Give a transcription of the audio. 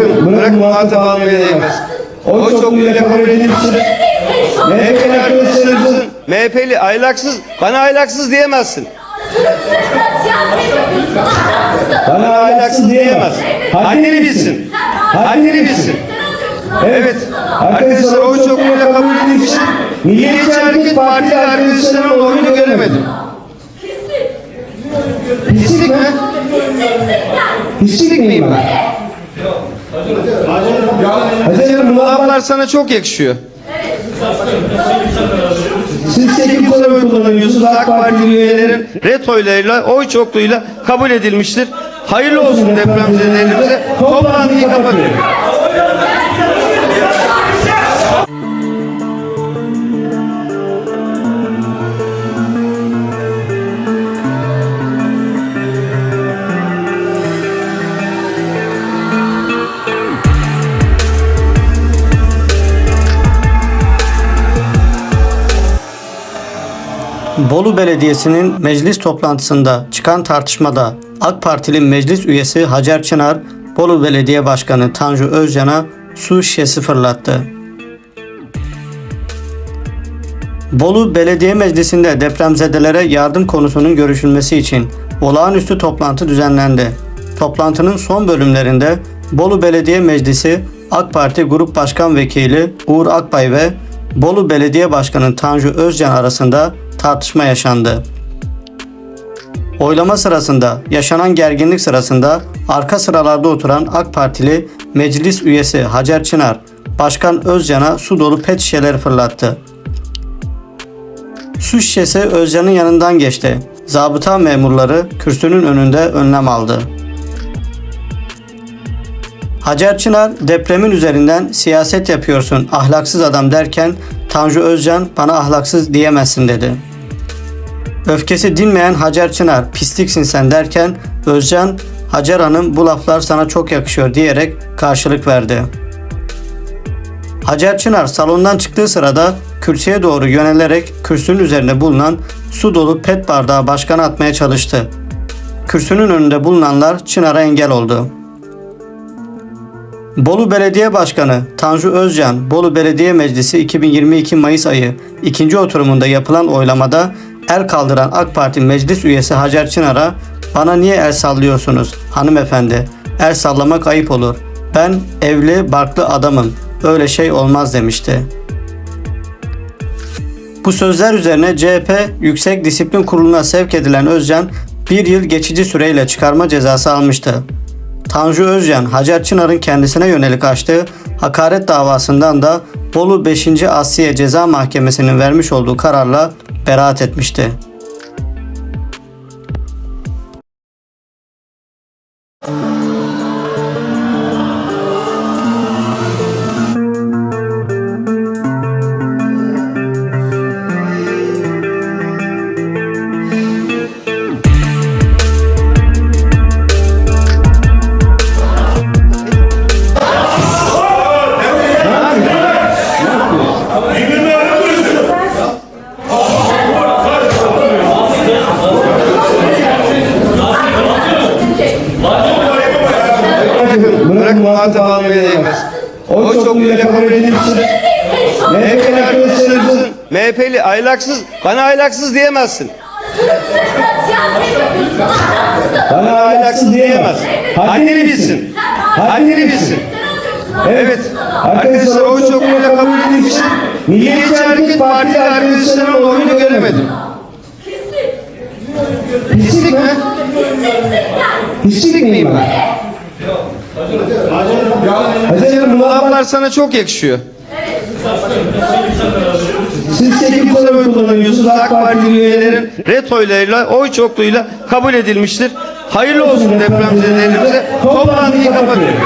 Bırak muhatap almaya değmez. O çokluğuyla kabul edilmiştir. MHP'li arkadaşlarımızın MHP'li aylaksız, bana aylaksız diyemezsin. Bana aylaksız diyemez. Haddini bilsin. Haddini bilsin. Evet, arkadaşlar o çokluğuyla kabul edilmiştir. Milliyetçi Hareket Partili arkadaşlarımın oyunu göremedim. Pislik mi? Pislik miyim ben? Laflar sana çok yakışıyor. Siz 8 oy kullanıyorsunuz. AK Parti üyelerin ret oylarıyla, oy çokluğuyla kabul edilmiştir. Hayırlı olsun depremzedelerimize. Toplantıyı kapatıyorum. Bolu Belediyesi'nin meclis toplantısında çıkan tartışmada AK Partili meclis üyesi Hacer Çınar, Bolu Belediye Başkanı Tanju Özcan'a su şişesi fırlattı. Bolu Belediye Meclisi'nde depremzedelere yardım konusunun görüşülmesi için olağanüstü toplantı düzenlendi. Toplantının son bölümlerinde Bolu Belediye Meclisi AK Parti Grup Başkan Vekili Uğur Akbay ve Bolu Belediye Başkanı Tanju Özcan arasında tartışma yaşandı. Oylama sırasında yaşanan gerginlik sırasında arka sıralarda oturan AK Partili meclis üyesi Hacer Çınar, Başkan Özcan'a su dolu pet şişeleri fırlattı. Su şişesi Özcan'ın yanından geçti. Zabıta memurları kürsünün önünde önlem aldı. Hacer Çınar depremin üzerinden siyaset yapıyorsun ahlaksız adam derken Tanju Özcan bana ahlaksız diyemezsin dedi. Öfkesi dinmeyen Hacer Çınar pisliksin sen derken Özcan Hacer Hanım bu laflar sana çok yakışıyor diyerek karşılık verdi. Hacer Çınar salondan çıktığı sırada kürsüye doğru yönelerek kürsünün üzerinde bulunan su dolu pet bardağı başkana atmaya çalıştı. Kürsünün önünde bulunanlar Çınar'a engel oldu. Bolu Belediye Başkanı Tanju Özcan, Bolu Belediye Meclisi 2022 Mayıs ayı ikinci oturumunda yapılan oylamada el kaldıran AK Parti meclis üyesi Hacer Çınar'a bana niye el sallıyorsunuz hanımefendi? El sallamak ayıp olur. Ben evli barklı adamım. Öyle şey olmaz demişti. Bu sözler üzerine CHP Yüksek Disiplin Kurulu'na sevk edilen Özcan bir yıl geçici süreyle çıkarma cezası almıştı. Tanju Özcan, Hacer Çınar'ın kendisine yönelik açtığı hakaret davasından da Bolu 5. Asliye Ceza Mahkemesi'nin vermiş olduğu kararla beraat etmişti. Bırak muhatap almaya değmez. O çokluğuyla kabul edilmiştir. MHP'li arkadaşlarımızın MHP'li aylaksız, bana aylaksız diyemezsin. Bana aylaksız diyemez. Haddini bilsin. Haddini bilsin. Evet, arkadaşlar o çokluğuyla kabul edilmiştir. Milliyetçi Hareket Partili arkadaşlarımın oyunu göremedim. Pislik mi? Pislik miyim ben? Hacı bu laflar sana çok yakışıyor. Siz 8 oy kullanıyorsunuz. AK Parti üyelerin ret oylarıyla, oy çokluğuyla kabul edilmiştir. Hayırlı olsun depremzedelerimize. Toplantıyı kapatıyorum.